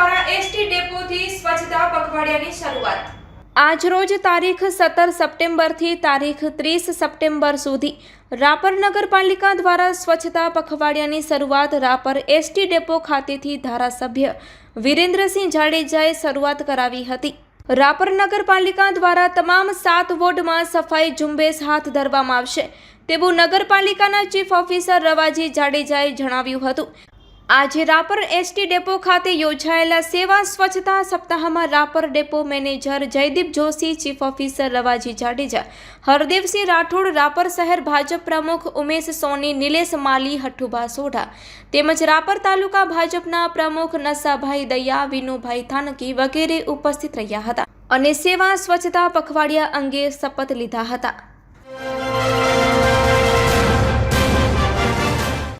દ્વારા એસટી ડેપોથી સ્વચ્છતા પખવાડિયાની શરૂઆત. આજરોજ તારીખ સત્તર સપ્ટેમ્બરથી તારીખ ત્રીસ સપ્ટેમ્બર સુધી રાપર નગરપાલિકા દ્વારા સ્વચ્છતા પખવાડિયાની શરૂઆત રાપર એસટી ડેપો ખાતેથી ધારાસભ્ય વિરેન્દ્રસિંહ જાડેજાએ શરૂઆત કરાવી હતી. રાપર નગરપાલિકા દ્વારા તમામ સાત વોર્ડમાં સફાઈ ઝુંબેશ હાથ ધરવામાં આવશે. તેવું નગરપાલિકાના ચીફ ઓફિસર રવાજી જાડેજાએ જણાવ્યું હતું. આજે રાપર એસટી ડેપો ખાતે યોજાયેલા સેવા સ્વચ્છતા સપ્તાહમાં Rapar depot manager Jaydeep Joshi, chief officer Ravaji Jadeja, Hardevsinh Rathod, Rapar શહેર ભાજપ પ્રમુખ ઉમેશ સોની, નિલેશ માલી હઠ્ઠુભા સોઢા તેમજ રાપર તાલુકા ભાજપના પ્રમુખ નસાભાઈ દયા, વિનુભાઈ થાનકી વગેરે ઉપસ્થિત રહ્યા હતા અને સેવા સ્વચ્છતા પખવાડિયા અંગે શપથ લીધા હતા.